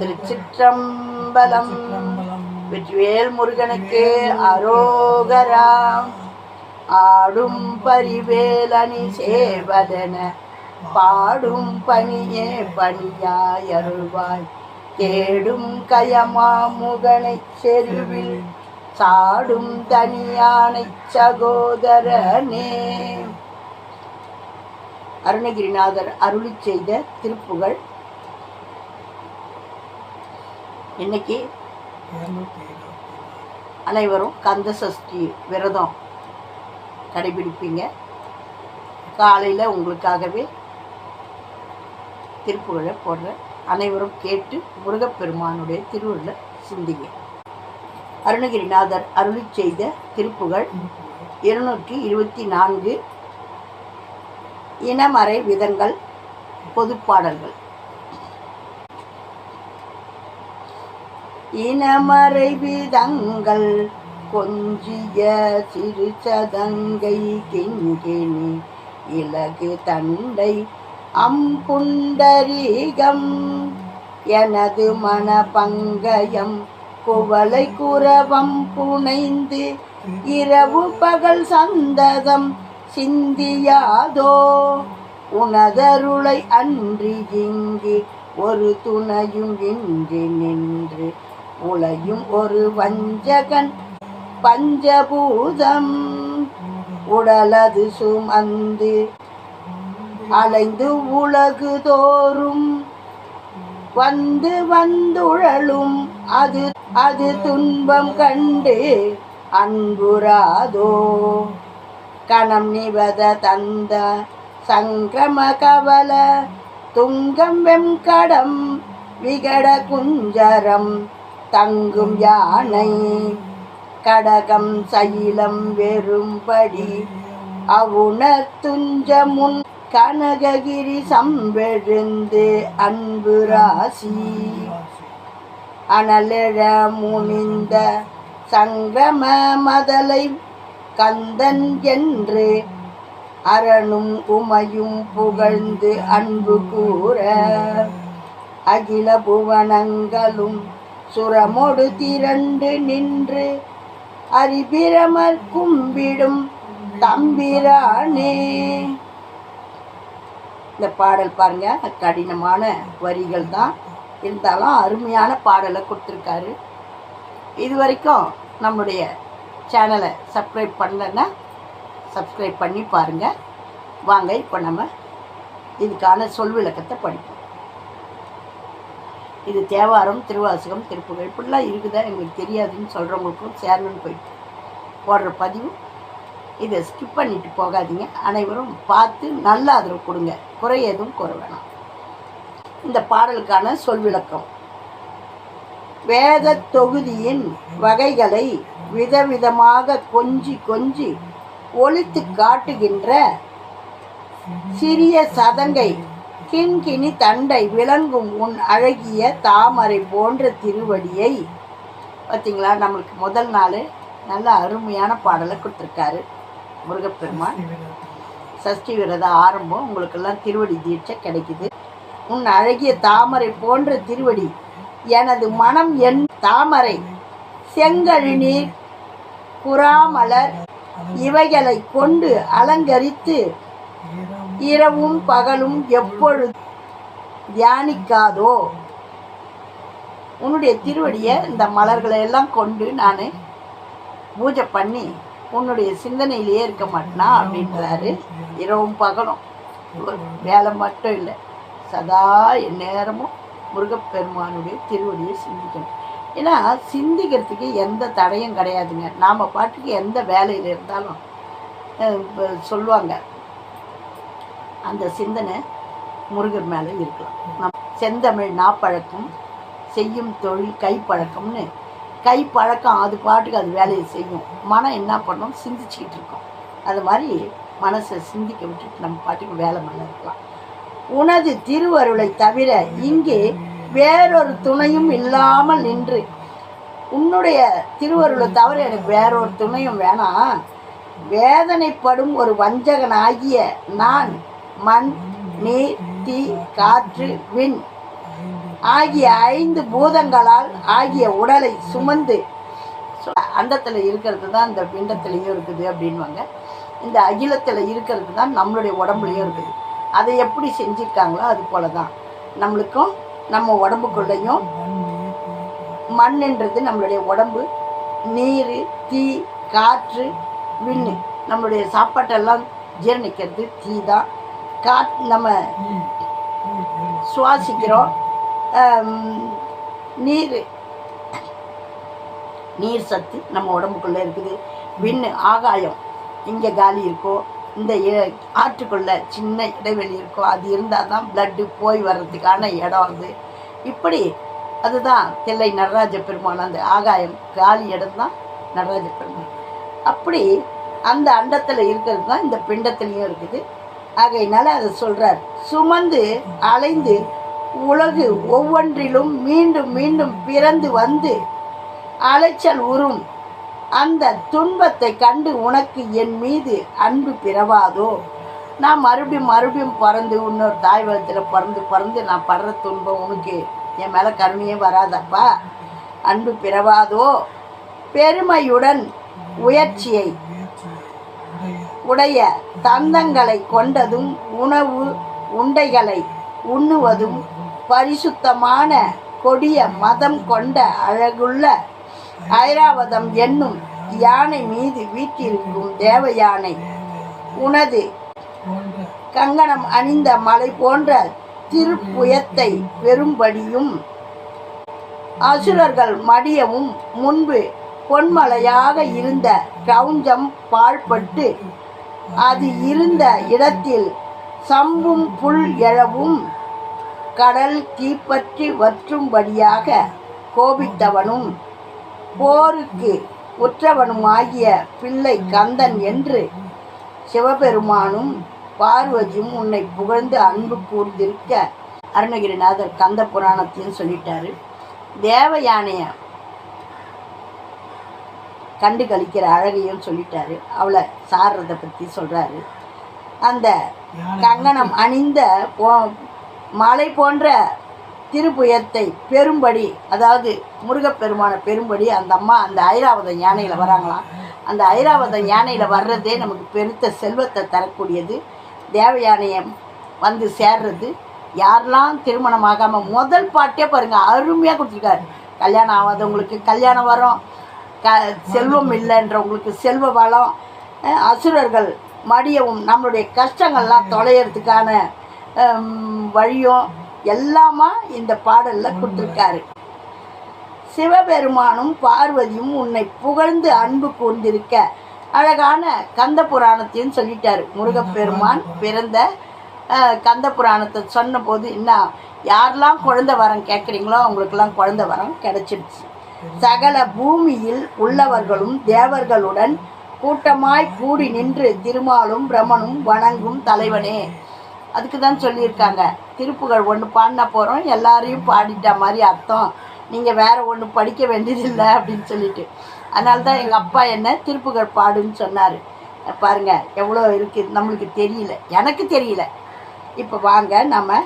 திருச்சிற்றம்பலம். வெற்றிவேல் முருகனுக்கு அரோகரா. ஆடும் பரிவேலணி சேவதன பாடும் பணியே பணியாய் அருள்வாய் தேடும் கயமா முகனை செருவில் சாடும் தனியானை சகோதரனே. அருணகிரிநாதர் அருளி செய்த திருப்புகழ் இன்னைக்கு அனைவரும் கந்த சஷ்டி விரதம் கடைபிடிப்பீங்க. காலையில் உங்களுக்காகவே திருப்புகழை போடுறேன் அனைவரும் கேட்டு முருகப்பெருமானுடைய திருவுருளை சிந்திங்க. அருணகிரிநாதர் அருளி செய்த திருப்புகழ் இருநூற்றி இருபத்தி நான்கு. இனமறை விதங்கள் பொதுப்பாடல்கள். இனமறை விதங்கள் கொஞ்சிய சிறு சதங்கை கிங்கினி இலகு தண்டை அம்புண்டரீகம். எனது மன பங்கயம் குவளை குரவம் புனைந்து இரவு பகல் சந்ததம் சிந்தியாதோ? உனதருளை அன்றி இங்கு ஒரு துணையும் இன்றி நின்று உளையும் ஒரு வஞ்சகன் பஞ்சபூதம். உடலது சுமந்து அலைந்து உலகு தோறும் வந்து வந்துழலும். அது அது துன்பம் கண்டு அன்புராதோ கணம் நிவத தந்த சங்கிரம கவல துங்கம் வெம்கடம் விகட குஞ்சரம். தங்கும் யானை கடகம் சைலம் வெறும்படி அவுண துஞ்ச முன் கனககிரி சம்பெழுந்து அன்பு ராசி. அனலிழ முனிந்த சங்கம மதலை கந்தன் என்று அரணும் உமையும் புகழ்ந்து அன்பு கூற அகில புவனங்களும் சுரமொடு திரண்டு நின்று அரிபிரமர் கும்பிடும் தம்பிரானே. இந்த பாடல் பாருங்க கடினமான வரிகள் தான். இருந்தாலும் அருமையான பாடலை கொடுத்துருக்காரு. இது வரைக்கும் நம்முடைய சேனலை சப்ஸ்கிரைப் பண்ணலைன்னா சப்ஸ்கிரைப் பண்ணி பாருங்கள் வாங்க இப்போ நம்ம இதுக்கான சொல் விளக்கத்தை படிப்போம். இது தேவாரம் திருவாசகம் திருப்புகள் இப்படிலாம் இருக்குதா எங்களுக்கு தெரியாதுன்னு சொல்கிறவங்களுக்கும் சேரணும்னு போயிட்டு போடுற பதிவு. இதை ஸ்கிப் பண்ணிட்டு போகாதீங்க. அனைவரும் பார்த்து நல்ல ஆதரவு கொடுங்க. குறை எதுவும் குறை வேணாம். இந்த பாடலுக்கான சொல் விளக்கம். வேத தொகுதியின் வகைகளை விதவிதமாக கொஞ்சி கொஞ்சி ஒழித்து காட்டுகின்ற சிறிய சதங்கை கிண்கிணி தண்டை விளங்கும் உன் அழகிய தாமரை போன்ற திருவடியை பார்த்தீங்களா நம்மளுக்கு முதல் நாள் நல்ல அருமையான பாடலை கொடுத்துருக்காரு முருகப்பெருமான். சஷ்டி விரத ஆரம்பம். உங்களுக்கெல்லாம் திருவடி தீட்சை கிடைக்குது. உன் அழகிய தாமரை போன்ற திருவடி எனது மனம் என் தாமரை செங்கழிநீர் புறாமலர் இவைகளை கொண்டு அலங்கரித்து இரவும் பகலும் எப்பொழுது தியானிக்காதோ? உன்னுடைய திருவடியை இந்த மலர்களை எல்லாம் கொண்டு நான் பூஜை பண்ணி உன்னுடைய சிந்தனையிலேயே இருக்க மாட்டேனா? அப்படின்றாரு. இரவும் பகலும். ஒரு வேலை மட்டும் இல்லை. சதா எந்நேரமும் முருகப்பெருமானுடைய திருவடியை சிந்திக்கணும். ஏன்னா சிந்திக்கிறதுக்கு எந்த தடையும் கிடையாதுங்க. நாம் பாட்டுக்கு எந்த வேலையில் இருந்தாலும் சொல்லுவாங்க அந்த சிந்தனை முருகர் மேலே இருக்கலாம். நம் செந்தமிழ் நாப்பழக்கம் செய்யும் தொழில் கைப்பழக்கம்னு கைப்பழக்கம் அது பாட்டுக்கு அது வேலையை செய்யும். மனம் என்ன பண்ணோம்? சிந்திச்சுக்கிட்டு இருக்கும். அது மாதிரி மனசை சிந்திக்க விட்டுட்டு நம்ம பாட்டுக்கு வேலை மேலே இருக்கலாம். உனது திருவருளை தவிர இங்கே வேறொரு துணையும் இல்லாமல் நின்று உன்னுடைய திருவருளை தவிர எனக்கு வேறொரு துணையும் வேணாம். வேதனைப்படும் ஒரு வஞ்சகனாகிய நான் மண் நீர் தீ காற்று விண் ஆகிய ஐந்து பூதங்களால் ஆகிய உடலை சுமந்து சு- அண்டத்தில் இருக்கிறது தான் இந்த பிண்டத்துலேயும் இருக்குது அப்படின்வாங்க. இந்த அகிலத்தில் இருக்கிறது தான் நம்மளுடைய உடம்புலையும் இருக்குது. அதை எப்படி செஞ்சுருக்காங்களோ அது போல தான் நம்மளுக்கும் நம்ம உடம்புக்குள்ளேயும் மண்ணுன்றது நம்மளுடைய உடம்பு நீர் தீ காற்று விண்ணு. நம்மளுடைய சாப்பாட்டெல்லாம் ஜீரணிக்கிறது தீ தான். காற்று நம்ம சுவாசிக்கிறோம். நீர் நீர் சத்து நம்ம உடம்புக்குள்ளே இருக்குது. விண்ணு ஆகாயம் இங்கே காலி இருக்கும் இந்த இ- ஆற்றுக்குள்ள சின்ன இடைவெளி இருக்கும் அது இருந்தால் தான் பிளட்டு போய் வர்றதுக்கான இடம் அது. இப்படி அதுதான் தில்லை நடராஜ பெருமான் அந்த ஆகாயம் காலி இடம் தான் நடராஜ பெருமான். அப்படி அந்த அண்டத்தில் இருக்கிறது தான் இந்த பிண்டத்துலேயும் இருக்குது. ஆகையினால அதை சொல்கிறார் சுமந்து அலைந்து உலகு ஒவ்வொன்றிலும் மீண்டும் மீண்டும் பிறந்து வந்து அலைச்சல் உறும். அந்த துன்பத்தை கண்டு உனக்கு என் மீது அன்பு பிறவாதோ? நான் மறுபடியும் மறுபடியும் பிறந்து இன்னொரு தாய் வளத்தில் பிறந்து பிறந்து நான் படுற துன்பம் உனக்கு என் மேலே கருணையே வராதப்பா. அன்பு பிறவாதோ? பெருமையுடன் உயர்ச்சியை உடைய தந்தங்களை கொண்டதும் உணவு உண்டைகளை உண்ணுவதும் பரிசுத்தமான கொடிய மதம் கொண்ட அழகுள்ள ஐராவதம் என்னும் யானை மீது வீற்றிருக்கும் தேவ யானை உனது கங்கணம் அணிந்த மலை போன்ற திருப்புயத்தை பெறும்படியும் அசுரர்கள் மடியவும் முன்பு பொன்மலையாக இருந்த கவுஞ்சம் பாழ்பட்டு அது இருந்த இடத்தில் சம்பும் புல் எழவும் கடல் தீப்பற்றி வற்றும்படியாக கோபித்தவனும் போருக்கு உற்றவனுமாகிய பிள்ளை கந்தன் என்று சிவபெருமானும் பார்வதியும் உன்னை புகழ்ந்து அன்பு கூர்ந்திருக்க அருணகிரிநாதர் கந்த புராணத்தையும் சொல்லிட்டாரு. தேவ கண்டு கழிக்கிற அழகையும் சொல்லிட்டாரு. அவளை சாடுறதை பற்றி சொல்கிறாரு அந்த கங்கணம் அணிந்த போ- மலை போன்ற திருப்புயத்தை பெரும்படி அதாவது முருகப்பெருமான பெரும்படி அந்த அம்மா அந்த ஐராவத யானையில் வராங்களாம் அந்த ஐராவத யானையில் வர்றதே நமக்கு பெருத்த செல்வத்தை தரக்கூடியது. தேவ யானையை வந்து சேர்றது. யாரெல்லாம் திருமணம் ஆகாமல் முதல் பாட்டே பாருங்கள் அருமையாக கொடுத்துருக்காரு. கல்யாணம் ஆகாதவங்களுக்கு கல்யாணம் வரும். க செல்வம் இல்லைன்றவங்களுக்கு செல்வ வளம் அசுரர்கள் மடியவும் நம்மளுடைய கஷ்டங்கள்லாம் தொலைகிறதுக்கான வழியும் எல்லாமா இந்த பாடலில் கொடுத்துருக்காரு. சிவபெருமானும் பார்வதியும் உன்னை புகழ்ந்து அன்பு கூர்ந்திருக்க அழகான கந்த புராணத்தையும் சொல்லிட்டார். முருகப்பெருமான் பிறந்த கந்த புராணத்தை சொன்னபோது என்ன யாரெல்லாம் குழந்த வரம் கேட்குறீங்களோ அவங்களுக்கெல்லாம் குழந்த வரம் கிடச்சிடுச்சு சகல பூமியில் உள்ளவர்களும் தேவர்களுடன் கூட்டமாய் கூடி நின்று திருமாலும் பிரமனும் வணங்கும் தலைவனே. அதுக்கு தான் சொல்லியிருக்காங்க. திருப்புகள் ஒன்று பாடினா போகிறோம் எல்லாரையும் பாடிட்ட மாதிரி அர்த்தம். நீங்கள் வேறு ஒன்று படிக்க வேண்டியதில்லை அப்படின்னு சொல்லிட்டு. அதனால தான் எங்கள் அப்பா என்ன திருப்புகள் பாடுன்னு சொன்னார். பாருங்கள் எவ்வளோ இருக்குது நம்மளுக்கு தெரியல. எனக்கு தெரியல. இப்போ வாங்க நம்ம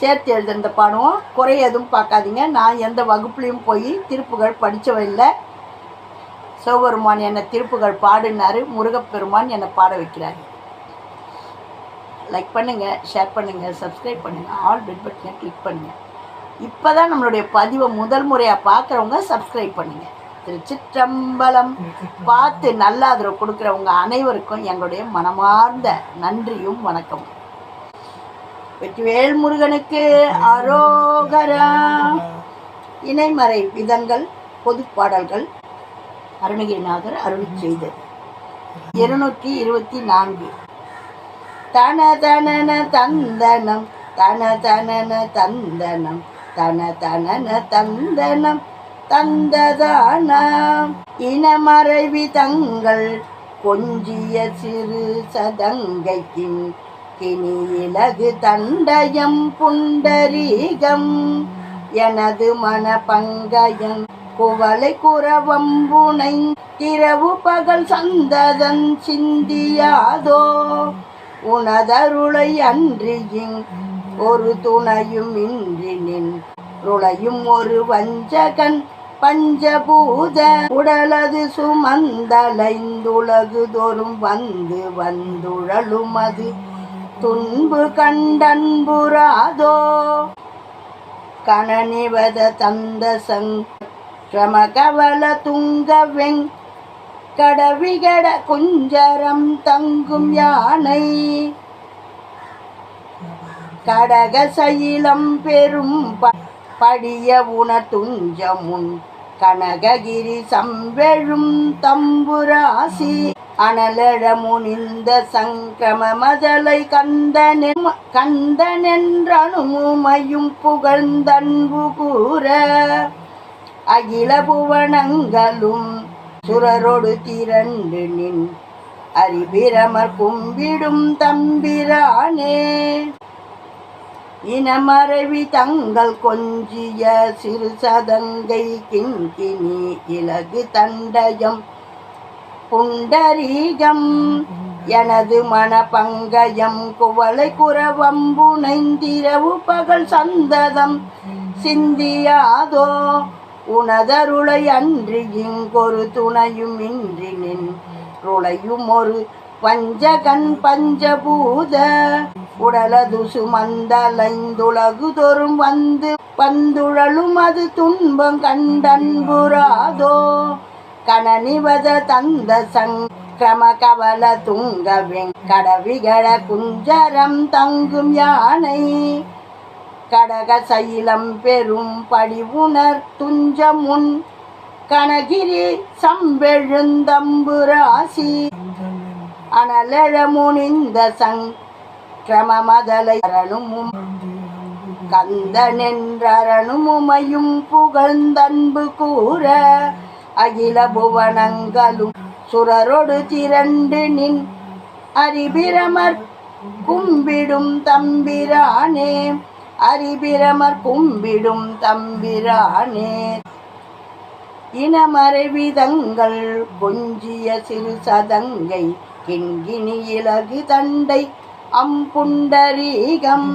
சேர்த்து எழுதுகிற பணம் குறை எதுவும் பார்க்காதீங்க. நான் எந்த வகுப்புலையும் போய் திருப்புகள் படித்தவன் இல்லை. சிவபெருமான் என்னை திருப்புகள் பாடுனாரு. முருகப்பெருமான் என்னை பாட வைக்கிறாரு. லைக் பண்ணுங்கள் ஷேர் பண்ணுங்கள் சப்ஸ்கிரைப் பண்ணுங்கள் ஆல் பெல் பட்டனை கிளிக் பண்ணுங்கள் இப்போ தான் நம்மளுடைய பதிவை முதல் முறையாக பார்க்குறவங்க சப்ஸ்கிரைப் பண்ணுங்கள் திருச்சிற்றம்பலம் பார்த்து நல்லா அதில் கொடுக்குறவங்க அனைவருக்கும் எங்களுடைய மனமார்ந்த நன்றியும் வணக்கமும். வெற்றிவேல் முருகனுக்கு அரோகரா. இணைமறை விதங்கள் பொதுப்பாடல்கள் அருணகிரிநாதர் அருள் செய்தது. இருநூற்றி இருபத்தி நான்கு. தன தனன தந்தனம். தன தனன தந்தனம். தன தனன தந்தனம். தந்ததானம் இனமறைவி தங்கள் கொஞ்சிய சிறு சதங்கைக்கின் கினி இலகு தண்டயம் புண்டரீகம். எனது மன பங்கயம் குவளை குறவம்புனை திரவு பகல் சந்ததன் சிந்தியாதோ. உனதருளை அன்றியின் ஒரு துணையும் இன்றி நின் ருளையும் ஒரு வஞ்சகன் பஞ்சபூத. உடலது சுமந்தலைந்துலகு தோறும் வந்து வந்துழலும் அது துன்பு கண்டன்புராதோ கணனிவத தந்த சங்கிரம கவல துங்க வெங் கடவிகட குஞ்சரம் தங்கும் யானை. கடக சைலம் பெரும் படிய உண துஞ்சமுன் கனககிரி சம்பெழும் தம்புராசி. அனலழ முனிந்த சங்கிரம மதலை கந்தனென் கந்தனென்றனுமையும் புகழ்ந்தன்பு கூற. அகில புவனங்களும் சுரரொடு திரண்டு நின் அரிபிரமர் கும்பிடும் தம்பிரானே. இனமறவி தங்கள் கொஞ்சிய சிறு சதங்கை கிங்கினி இலகு தண்டயம். புண்டரீகம் எனது மன பங்கயம் குவளை குரவம்புனைந்திரவு பகல் சந்ததம். சிந்தியாதோ உனதருளை அன்றி இங்கொரு துணையும் இன்றி நின். ருளையும் ஒரு பஞ்சகன் பஞ்சபூத உடலதுசு மந்தலைந்துலகுதொரும் வந்து வந்துழலும் அது துன்பம் கண்டன்புராதோ கணனிவத தந்த சங்கிரம கவல துங்க வெங்கடவிகட குஞ்சரம் தங்கும் யானை. கடக சைலம் பெரும் படிவுணர் துஞ்சமுன் கனகிரி சம்பெழுந்தம்புராசி. அனலழமுனிந்த முனிந்த சங்கிரமதலை அரணுமும் கந்தனென்றரணுமுமையும் புகழ்ந்தன்பு கூற அகில புவனங்களும் சுரரொடு திரண்டு நின் அரிபிரமர் கும்பிடும் தம்பிரானே அரிபிரமர் கும்பிடும் தம்பிரானே. இனமறைவிதங்கள் கொஞ்சிய சிறு சதங்கை கிண்கிணி இலகு தண்டை அம்புண்டரீகம்.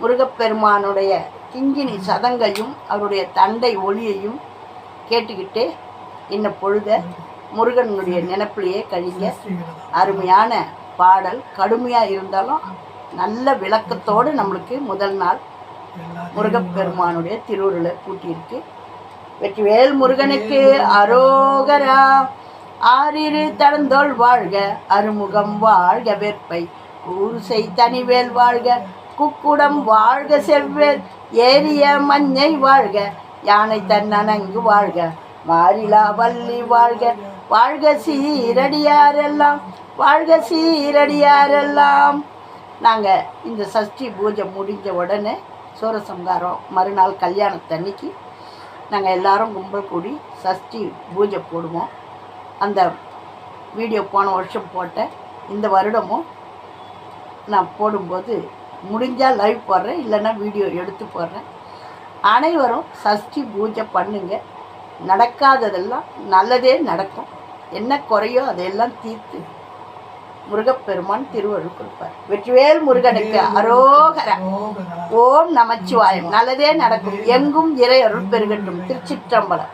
முருகப்பெருமானுடைய கிங்கினி சதங்கையும் அவருடைய தண்டை ஒளியையும் கேட்டுக்கிட்டே இன்ன பொழுத? முருகனுடைய நினப்பிலேயே கழிங்க. அருமையான பாடல். கடுமையாக இருந்தாலும் நல்ல விளக்கத்தோடு நம்மளுக்கு முதல் நாள் முருகப்பெருமானுடைய திருவுருளை கூட்டியிருக்கு வெற்றிவேல் முருகனுக்கு அரோகரா. ஆறிரு தடந்தோள் வாழ்க அருமுகம் வாழ்க வேற்பை ஊருசை தனிவேல் வாழ்க குக்குடம் வாழ்க செவ்வேல் ஏரிய மஞ்சை வாழ்க யானை தன்னனங்கு வாழ்க மாரிலா வள்ளி வாழ்க வாழ்க சீரடியாரெல்லாம் வாழ்க சீரடியாரெல்லாம். நாங்கள் இந்த சஷ்டி பூஜை முடிஞ்ச உடனே சூரசம்காரம் மறுநாள் கல்யாணத்தன்னைக்கு நாங்கள் எல்லாரும் கும்பல் கூடி சஷ்டி பூஜை போடுவோம். அந்த வீடியோ போன வருஷம் போட்ட இந்த வருடமும் நான் போடும்போது முடிஞ்சால் லைவ் போடுறேன் இல்லைன்னா வீடியோ எடுத்து போடுறேன். அனைவரும் சஷ்டி பூஜை பண்ணுங்க. நடக்காததெல்லாம் நல்லதே நடக்கும். என்ன குறையோ அதையெல்லாம் தீர்த்து முருகப்பெருமான் திருவருள் கொடுப்பார். வெற்றிவேல் முருகனுக்கு அரோகர. ஓம் நமச்சிவாயம். நல்லதே நடக்கும். எங்கும் இறை அருள் பெருகட்டும் திருச்சிற்றம்பலம்.